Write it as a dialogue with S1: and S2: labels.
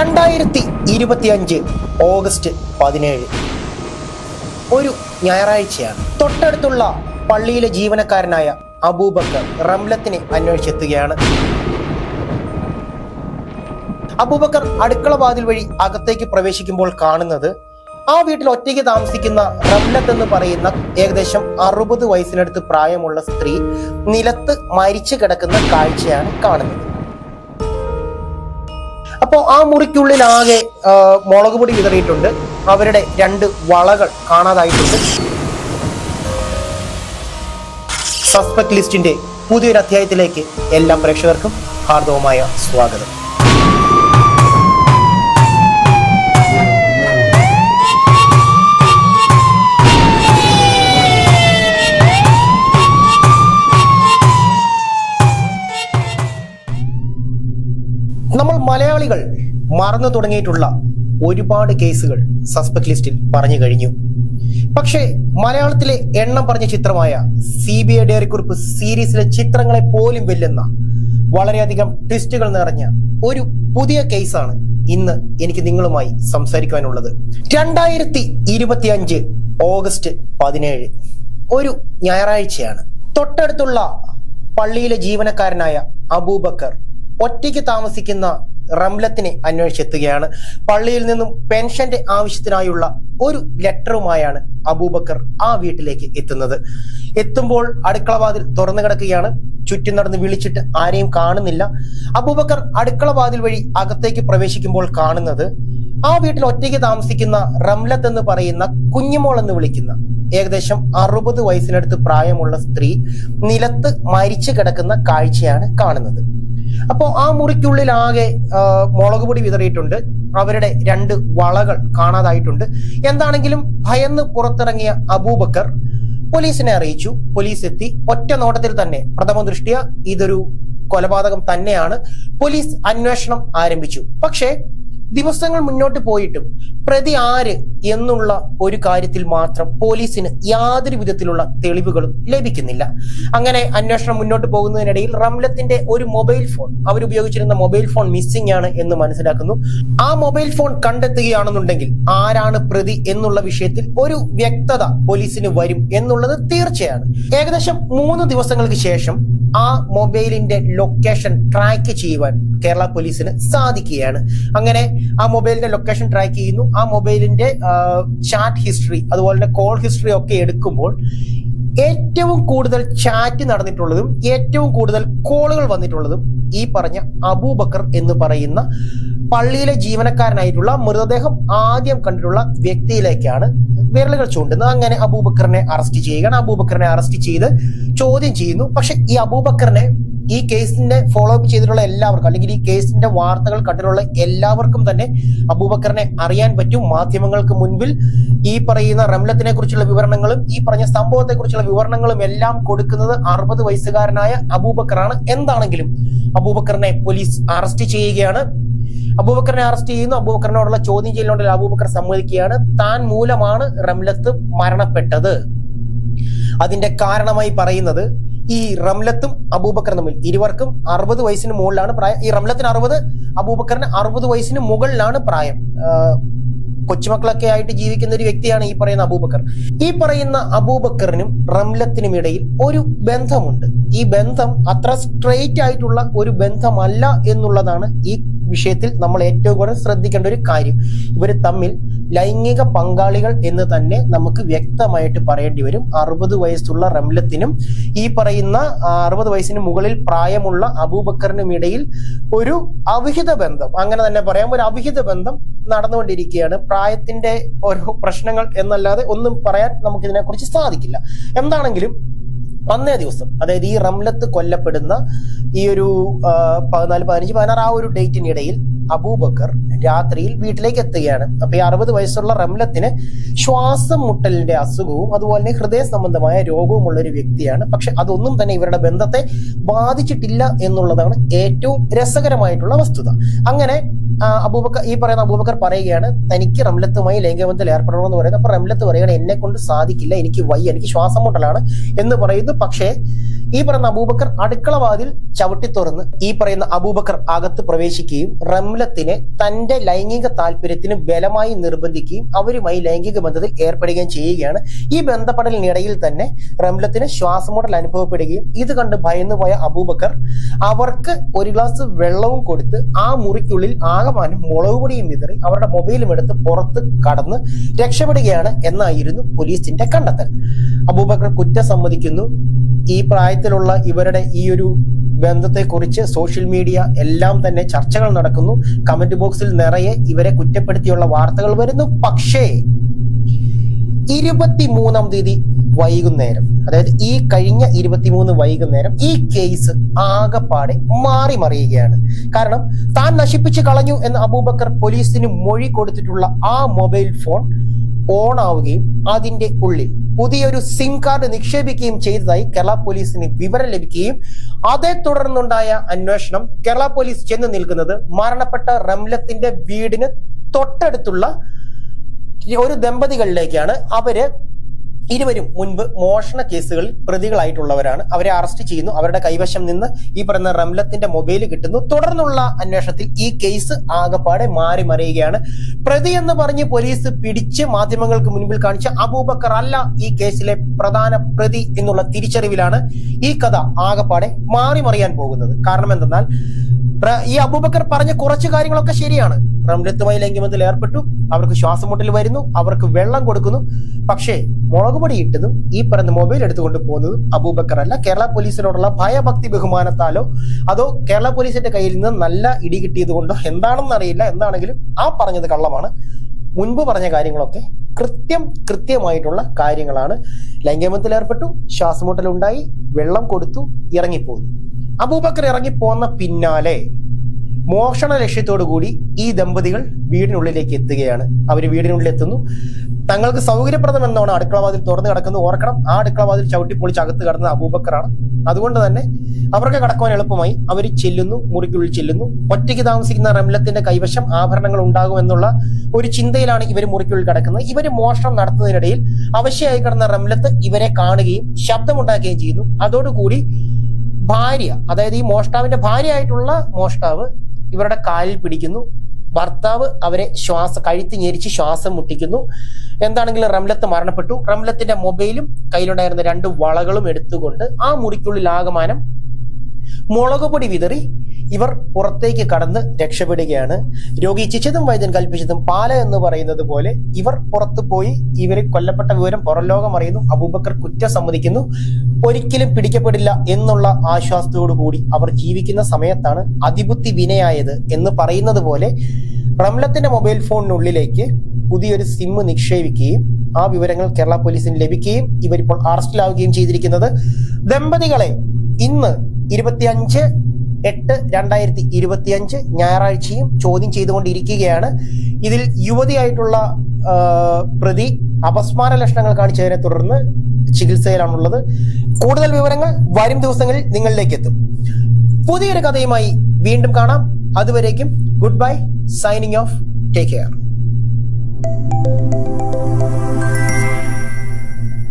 S1: രണ്ടായിരത്തി ഇരുപത്തിയഞ്ച് ഓഗസ്റ്റ് പതിനേഴ്. ഒരു ഞായറാഴ്ചയാണ്. തൊട്ടടുത്തുള്ള പള്ളിയിലെ ജീവനക്കാരനായ അബൂബക്കർ റംലത്തിനെ അന്വേഷിച്ചെത്തുകയാണ്. അബൂബക്കർ അടുക്കള വാതിൽ വഴി അകത്തേക്ക് പ്രവേശിക്കുമ്പോൾ കാണുന്നത് ആ വീട്ടിൽ ഒറ്റയ്ക്ക് താമസിക്കുന്ന റംലത്ത് എന്ന് പറയുന്ന ഏകദേശം അറുപത് വയസ്സിനടുത്ത് പ്രായമുള്ള സ്ത്രീ നിലത്ത് മരിച്ചു കിടക്കുന്ന കാഴ്ചയാണ് കാണുന്നത്. അപ്പോൾ ആ മുറിക്കുള്ളിലാകെ മുളക് പൊടി വിതറിയിട്ടുണ്ട്. അവരുടെ രണ്ട് വളകൾ കാണാതായിട്ടുണ്ട്. സസ്പെക്ട് ലിസ്റ്റിന്റെ പുതിയൊരു അധ്യായത്തിലേക്ക് എല്ലാ പ്രേക്ഷകർക്കും ഹാർദവമായ സ്വാഗതം. മറന്നു തുടങ്ങിയിട്ടുള്ള ഒരുപാട് കേസുകൾ സസ്പെക്ട് ലിസ്റ്റിൽ പറഞ്ഞു കഴിഞ്ഞു. പക്ഷേ മലയാളത്തിലെ എണ്ണം പറഞ്ഞ ചിത്രമായ സി ബി ഐ ഡയറിക്കുറിപ്പ് സീരീസിലെ ചിത്രങ്ങളെ പോലും വെല്ലുന്ന വളരെയധികം ട്വിസ്റ്റുകൾ നിറഞ്ഞ ഒരു പുതിയ കേസാണ് ഇന്ന് എനിക്ക് നിങ്ങളുമായി സംസാരിക്കാനുള്ളത് രണ്ടായിരത്തി ഇരുപത്തി അഞ്ച് ഓഗസ്റ്റ് പതിനേഴ് ഒരു ഞായറാഴ്ചയാണ്. തൊട്ടടുത്തുള്ള പള്ളിയിലെ ജീവനക്കാരനായ അബൂബക്കർ ഒറ്റയ്ക്ക് താമസിക്കുന്ന റംലത്തിനെ അന്വേഷിച്ചെത്തുകയാണ്. പള്ളിയിൽ നിന്നും പെൻഷന്റെ ആവശ്യത്തിനായുള്ള ഒരു ലെറ്ററുമായാണ് അബൂബക്കർ ആ വീട്ടിലേക്ക് എത്തുന്നത്. എത്തുമ്പോൾ അടുക്കളവാതിൽ തുറന്നു കിടക്കുകയാണ്. ചുറ്റും നടന്ന് വിളിച്ചിട്ട് ആരെയും കാണുന്നില്ല. അബൂബക്കർ അടുക്കളവാതിൽ വഴി അകത്തേക്ക് പ്രവേശിക്കുമ്പോൾ കാണുന്നത് ആ വീട്ടിൽ ഒറ്റയ്ക്ക് താമസിക്കുന്ന റംലത്ത് എന്ന് പറയുന്ന കുഞ്ഞുമോൾ എന്ന് വിളിക്കുന്ന ഏകദേശം അറുപത് വയസ്സിനടുത്ത് പ്രായമുള്ള സ്ത്രീ നിലത്ത് മരിച്ചു കിടക്കുന്ന കാഴ്ചയാണ് കാണുന്നത്. അപ്പോൾ ആ മുറിക്കുള്ളിൽ ആകെ മുളക് പൊടി വിതറിയിട്ടുണ്ട്. അവരുടെ രണ്ട് വളകൾ കാണാതായിട്ടുണ്ട്. എന്താണെങ്കിലും ഭയന്ന് പുറത്തിറങ്ങിയ അബൂബക്കർ പോലീസിനെ അറിയിച്ചു. പോലീസ് എത്തി ഒറ്റ നോട്ടത്തിൽ തന്നെ പ്രഥമ ദൃഷ്ടിയ ഇതൊരു കൊലപാതകം തന്നെയാണ്. പോലീസ് അന്വേഷണം ആരംഭിച്ചു. പക്ഷേ ദിവസങ്ങൾ മുന്നോട്ട് പോയിട്ടും പ്രതി ആര് എന്നുള്ള ഒരു കാര്യത്തിൽ മാത്രം പോലീസിന് യാതൊരു വിധത്തിലുള്ള തെളിവുകളും ലഭിക്കുന്നില്ല. അങ്ങനെ അന്വേഷണം മുന്നോട്ട് പോകുന്നതിനിടയിൽ റംലത്തിന്റെ ഒരു മൊബൈൽ ഫോൺ അവരുപയോഗിച്ചിരുന്ന മൊബൈൽ ഫോൺ മിസ്സിംഗ് ആണ് എന്ന് മനസ്സിലാക്കുന്നു. ആ മൊബൈൽ ഫോൺ കണ്ടെത്തുകയാണെന്നുണ്ടെങ്കിൽ ആരാണ് പ്രതി എന്നുള്ള വിഷയത്തിൽ ഒരു വ്യക്തത പോലീസിന് വരും എന്നുള്ളത് തീർച്ചയാണ്. ഏകദേശം മൂന്ന് ദിവസങ്ങൾക്ക് ശേഷം ആ മൊബൈലിന്റെ ലൊക്കേഷൻ ട്രാക്ക് ചെയ്യുവാൻ കേരള പോലീസിന് സാധിക്കുകയാണ്. അങ്ങനെ ആ മൊബൈലിന്റെ ലൊക്കേഷൻ ട്രാക്ക് ചെയ്യുന്നു. ആ മൊബൈലിന്റെ ചാറ്റ് ഹിസ്റ്ററി അതുപോലെ തന്നെ കോൾ ഹിസ്റ്ററി ഒക്കെ എടുക്കുമ്പോൾ ഏറ്റവും കൂടുതൽ ചാറ്റ് നടന്നിട്ടുള്ളതും ഏറ്റവും കൂടുതൽ കോളുകൾ വന്നിട്ടുള്ളതും ഈ പറഞ്ഞ അബൂബക്കർ എന്ന് പറയുന്ന പള്ളിയിലെ ജീവനക്കാരനായിട്ടുള്ള മൃതദേഹം ആദ്യം കണ്ടിട്ടുള്ള വ്യക്തിയിലേക്കാണ് വിരലുകൾ ചൂണ്ടുന്നത്. അങ്ങനെ അബൂബക്കറിനെ അറസ്റ്റ് ചെയ്യുകയാണ്. അബൂബക്കറിനെ അറസ്റ്റ് ചെയ്ത് ചോദ്യം ചെയ്യുന്നു. പക്ഷെ ഈ അബൂബക്കറിനെ ഈ കേസിന്റെ ഫോളോ അപ്പ് ചെയ്തിട്ടുള്ള എല്ലാവർക്കും അല്ലെങ്കിൽ ഈ കേസിന്റെ വാർത്തകൾ കണ്ടിട്ടുള്ള എല്ലാവർക്കും തന്നെ അബൂബക്കറിനെ അറിയാൻ പറ്റും. മാധ്യമങ്ങൾക്ക് മുൻപിൽ ഈ പറയുന്ന റംലത്തിനെ കുറിച്ചുള്ള വിവരണങ്ങളും ഈ പറഞ്ഞ സംഭവത്തെ കുറിച്ചുള്ള വിവരണങ്ങളും എല്ലാം കൊടുക്കുന്നത് അറുപത് വയസ്സുകാരനായ അബൂബക്കറാണ്. എന്താണെങ്കിലും അബൂബക്കറിനെ പോലീസ് അറസ്റ്റ് ചെയ്യുകയാണ്. അബൂബക്കറിനെ അറസ്റ്റ് ചെയ്യുന്നു. അബൂബക്കറിനോടുള്ള ചോദ്യം ചെയ്യലുണ്ടെങ്കിൽ അബൂബക്കർ സമ്മതിക്കുകയാണ്. താൻ മൂലമാണ് റംലത്ത് മരണപ്പെട്ടത്. അതിന്റെ കാരണമായി പറയുന്നത് ഈ റംലത്തും അബൂബക്കറും തമ്മിൽ ഇരുവർക്കും അറുപത് വയസ്സിന് മുകളിലാണ് പ്രായം. ഈ റംലത്തിന് അറുപത് അബൂബക്കറിന് അറുപത് വയസ്സിന് മുകളിലാണ് പ്രായം. കൊച്ചുമക്കളൊക്കെ ആയിട്ട് ജീവിക്കുന്ന ഒരു വ്യക്തിയാണ് ഈ പറയുന്ന അബൂബക്കർ. ഈ പറയുന്ന അബൂബക്കറിനും റംലത്തിനും ഇടയിൽ ഒരു ബന്ധമുണ്ട്. ഈ ബന്ധം അത്ര സ്ട്രെയിറ്റ് ആയിട്ടുള്ള ഒരു ബന്ധമല്ല എന്നുള്ളതാണ് ഈ വിഷയത്തിൽ നമ്മൾ ഏറ്റവും കൂടുതൽ ശ്രദ്ധിക്കേണ്ട ഒരു കാര്യം. ഇവർ തമ്മിൽ ലൈംഗിക പങ്കാളികൾ എന്ന് തന്നെ നമുക്ക് വ്യക്തമായിട്ട് പറയേണ്ടി വരും. അറുപത് വയസ്സുള്ള റംലത്തിനും ഈ പറയുന്ന അറുപത് വയസ്സിന് മുകളിൽ പ്രായമുള്ള അബൂബക്കറിനും ഇടയിൽ ഒരു അവിഹിത ബന്ധം. അങ്ങനെ തന്നെ പറയാം ഒരു അവിഹിത ബന്ധം നടന്നുകൊണ്ടിരിക്കുകയാണ്. പ്രായത്തിന്റെ ഓരോ പ്രശ്നങ്ങൾ എന്നല്ലാതെ ഒന്നും പറയാൻ നമുക്ക് ഇതിനെക്കുറിച്ച് സാധിക്കില്ല. എന്താണെങ്കിലും അന്നേ ദിവസം. അതായത് ഈ റംലത്ത് കൊല്ലപ്പെടുന്ന ഈ ഒരു പതിനാല് പതിനഞ്ച് പതിനാറ് ആ ഒരു ഡേറ്റിനിടയിൽ അബൂബക്കർ രാത്രിയിൽ വീട്ടിലേക്ക് എത്തുകയാണ്. അപ്പൊ ഈ അറുപത് വയസ്സുള്ള റംലത്തിന് ശ്വാസം മുട്ടലിന്റെ അസുഖവും അതുപോലെ തന്നെ ഹൃദയ സംബന്ധമായ രോഗവും ഉള്ള ഒരു വ്യക്തിയാണ്. പക്ഷെ അതൊന്നും തന്നെ ഇവരുടെ ബന്ധത്തെ ബാധിച്ചിട്ടില്ല എന്നുള്ളതാണ് ഏറ്റവും രസകരമായിട്ടുള്ള വസ്തുത. അങ്ങനെ അബൂബക്കർ ഈ പറയുന്ന അബൂബക്കർ പറയുകയാണ് തനിക്ക് റംലത്തുമായി ലൈംഗികബന്ധത്തിൽ ഏർപ്പെടണമെന്ന് പറയുന്നത് അപ്പൊ റംലത്ത് പറയുകയാണ് എന്നെ കൊണ്ട് സാധിക്കില്ല എനിക്ക് വയ്യ എനിക്ക് ശ്വാസം മുട്ടലാണ് എന്ന് പറയുന്നു. പക്ഷേ ഈ പറയുന്ന അബൂബക്കർ അടുക്കളവാതിൽ ചവിട്ടി തുറന്ന് ഈ പറയുന്ന അബൂബക്കർ അകത്ത് പ്രവേശിക്കുകയും റംലത്തിനെ തന്റെ ലൈംഗിക താല്പര്യത്തിന് ബലമായി നിർബന്ധിക്കുകയും അവരുമായി ലൈംഗിക ബന്ധത്തിൽ ഏർപ്പെടുകയും ചെയ്യുകയാണ്. ഈ ബന്ധപ്പെടലിനിടയിൽ തന്നെ റംലത്തിന് ശ്വാസമുടൽ അനുഭവപ്പെടുകയും ഇത് കണ്ട് ഭയന്നുപോയ അബൂബക്കർ അവർക്ക് ഒരു ഗ്ലാസ് വെള്ളവും കൊടുത്ത് ആ മുറിക്കുള്ളിൽ ആകമാനം മുളക് പൊടിയും വിതറി അവരുടെ മൊബൈലും എടുത്ത് പുറത്ത് കടന്ന് രക്ഷപ്പെടുകയാണ് എന്നായിരുന്നു പോലീസിന്റെ കണ്ടെത്തൽ. അബൂബക്കർ കുറ്റം സമ്മതിക്കുന്നു. ഈ പ്രായത്തിലുള്ള ഇവരുടെ ഈ ഒരു ബന്ധത്തെക്കുറിച്ച് സോഷ്യൽ മീഡിയ എല്ലാം തന്നെ ചർച്ചകൾ നടക്കുന്നു. കമന്റ് ബോക്സിൽ നിറയെ ഇവരെ കുറ്റപ്പെടുത്തിയുള്ള വാർത്തകൾ വരുന്നു. പക്ഷേ ഇരുപത്തിമൂന്നാം തീയതി വൈകുന്നേരം അതായത് ഈ കഴിഞ്ഞ ഇരുപത്തിമൂന്ന് വൈകുന്നേരം ഈ കേസ് ആകെപ്പാടെ മാറി മറിയുകയാണ്. കാരണം താൻ നശിപ്പിച്ചു കളഞ്ഞു എന്ന് അബൂബക്കർ പോലീസിന് മൊഴി കൊടുത്തിട്ടുള്ള ആ മൊബൈൽ ഫോൺ ഓൺ ആവുകയും അതിന്റെ ഉള്ളിൽ പുതിയൊരു സിം കാർഡ് നിക്ഷേപിക്കുകയും ചെയ്തതായി കേരള പോലീസിന് വിവരം ലഭിക്കുകയും അതേ തുടർന്നുണ്ടായ അന്വേഷണം കേരള പോലീസ് ചെന്ന് നിൽക്കുന്നത് മരണപ്പെട്ട റംലത്തിന്റെ വീടിന് തൊട്ടടുത്തുള്ള ഒരു ദമ്പതികളിലേക്കാണ്. അവർ ഇരുവരും മുൻപ് മോഷണ കേസുകളിൽ പ്രതികളായിട്ടുള്ളവരാണ്. അവരെ അറസ്റ്റ് ചെയ്യുന്നു. അവരുടെ കൈവശം നിന്ന് ഈ പറയുന്ന റംലത്തിന്റെ മൊബൈൽ കിട്ടുന്നു. തുടർന്നുള്ള അന്വേഷണത്തിൽ ഈ കേസ് ആകപ്പാടെ മാറി മറിയുകയാണ്. പ്രതി എന്ന് പറഞ്ഞ് പോലീസ് പിടിച്ച് മാധ്യമങ്ങൾക്ക് മുൻപിൽ കാണിച്ച അബൂബക്കർ അല്ല ഈ കേസിലെ പ്രധാന പ്രതി എന്നുള്ള തിരിച്ചറിവിലാണ് ഈ കഥ ആകപ്പാടെ മാറി മറിയാൻ പോകുന്നത്. കാരണം എന്തെന്നാൽ ഈ അബൂബക്കർ പറഞ്ഞ കുറച്ച് കാര്യങ്ങളൊക്കെ ശരിയാണ്. റംലത്തുമായി ലൈംഗികബന്ധത്തിൽ ഏർപ്പെട്ടു. അവർക്ക് ശ്വാസമുട്ടൽ വരുന്നു. അവർക്ക് വെള്ളം കൊടുക്കുന്നു. പക്ഷേ മുളക് പൊടി ഇട്ടതും ഈ പറഞ്ഞ മൊബൈൽ എടുത്തുകൊണ്ട് പോകുന്നതും അബൂബക്കർ അല്ല. കേരള പോലീസിനോടുള്ള ഭയഭക്തി ബഹുമാനത്താലോ അതോ കേരള പോലീസിന്റെ കയ്യിൽ നിന്ന് നല്ല ഇടി കിട്ടിയത് കൊണ്ടോ എന്താണെന്ന് അറിയില്ല. എന്താണെങ്കിലും ആ പറഞ്ഞത് കള്ളമാണ്. മുൻപ് പറഞ്ഞ കാര്യങ്ങളൊക്കെ കൃത്യം കൃത്യമായിട്ടുള്ള കാര്യങ്ങളാണ്. ലൈംഗികബന്ധത്തിൽ ഏർപ്പെട്ടു. ശ്വാസമുട്ടൽ ഉണ്ടായി. വെള്ളം കൊടുത്തു. ഇറങ്ങിപ്പോന്നു. അബൂബക്കർ ഇറങ്ങിപ്പോന്ന പിന്നാലെ മോഷണ ലക്ഷ്യത്തോടു കൂടി ഈ ദമ്പതികൾ വീടിനുള്ളിലേക്ക് എത്തുകയാണ്. അവർ വീടിനുള്ളിൽ എത്തുന്നു തങ്ങൾക്ക് സൗകര്യപ്രദം എന്നാണ് അടുക്കളവാതിൽ തുറന്നു കിടക്കുന്നത്. ഓർക്കണം ആ അടുക്കളവാതിൽ ചവിട്ടിപ്പൊളിച്ച് അകത്ത് കടന്ന അബൂബക്കറാണ്. അതുകൊണ്ട് തന്നെ അവർക്ക് കടക്കുവാൻ എളുപ്പമായി. അവർ ചെല്ലുന്നു മുറിക്കുള്ളിൽ ചെല്ലുന്നു. ഒറ്റയ്ക്ക് താമസിക്കുന്ന റംലത്തിന്റെ കൈവശം ആഭരണങ്ങൾ ഉണ്ടാകുമെന്നുള്ള ഒരു ചിന്തയിലാണ് ഇവർ മുറിക്കുള്ളിൽ കിടക്കുന്നത്. ഇവർ മോഷണം നടത്തുന്നതിനിടയിൽ അവശ്യമായി കിടന്ന റംലത്ത് ഇവരെ കാണുകയും ശബ്ദമുണ്ടാക്കുകയും ചെയ്യുന്നു. അതോടുകൂടി ഭാര്യ അതായത് ഈ മോഷ്ടാവിന്റെ ഭാര്യയായിട്ടുള്ള മോഷ്ടാവ് ഇവരുടെ കാലിൽ പിടിക്കുന്നു. ഭർത്താവ് അവരെ ശ്വാസ കഴുത്തി ഞെരിച്ച് ശ്വാസം മുട്ടിക്കുന്നു. എന്താണെങ്കിലും റംലത്ത് മരണപ്പെട്ടു. റംലത്തിന്റെ മൊബൈലും കയ്യിലുണ്ടായിരുന്ന രണ്ട് വളകളും എടുത്തുകൊണ്ട് ആ മുറിക്കുള്ളിൽ ആകമാനം മുളക് പൊടി വിതറി ഇവർ പുറത്തേക്ക് കടന്ന് രക്ഷപ്പെടുകയാണ്. രോഗി ചിച്ചതും വൈദ്യൻ കൽപ്പിച്ചതും പാല എന്ന് പറയുന്നത് പോലെ ഇവർ പുറത്തു പോയി ഇവരെ കൊല്ലപ്പെട്ട വിവരം പുറം ലോകം അറിയുന്നു. അബൂബക്കർ കുറ്റം സമ്മതിക്കുന്നു. ഒരിക്കലും പിടിക്കപ്പെടില്ല എന്നുള്ള ആശ്വാസത്തോടു കൂടി അവർ ജീവിക്കുന്ന സമയത്താണ് അതിബുദ്ധി വിനയായത് എന്ന് പറയുന്നത് പോലെ റംലത്തിന്റെ മൊബൈൽ ഫോണിനുള്ളിലേക്ക് പുതിയൊരു സിം നിക്ഷേപിക്കുകയും ആ വിവരങ്ങൾ കേരള പോലീസിന് ലഭിക്കുകയും ഇവരിപ്പോൾ അറസ്റ്റിലാവുകയും ചെയ്തിരിക്കുന്നത് ദമ്പതികളെ ഇന്ന് ഇരുപത്തിയഞ്ച് എട്ട് രണ്ടായിരത്തി ഇരുപത്തിയഞ്ച് ഞായറാഴ്ചയും ചോദ്യം ചെയ്തുകൊണ്ടിരിക്കുകയാണ്. ഇതിൽ യുവതിയായിട്ടുള്ള പ്രതി അപസ്മാര ലക്ഷണങ്ങൾ കാണിച്ചതിനെ തുടർന്ന് ചികിത്സയിലാണുള്ളത്. കൂടുതൽ വിവരങ്ങൾ വരും ദിവസങ്ങളിൽ നിങ്ങളിലേക്ക് എത്തും പുതിയൊരു കഥയുമായി വീണ്ടും കാണാം. അതുവരേക്കും good bye signing off take care.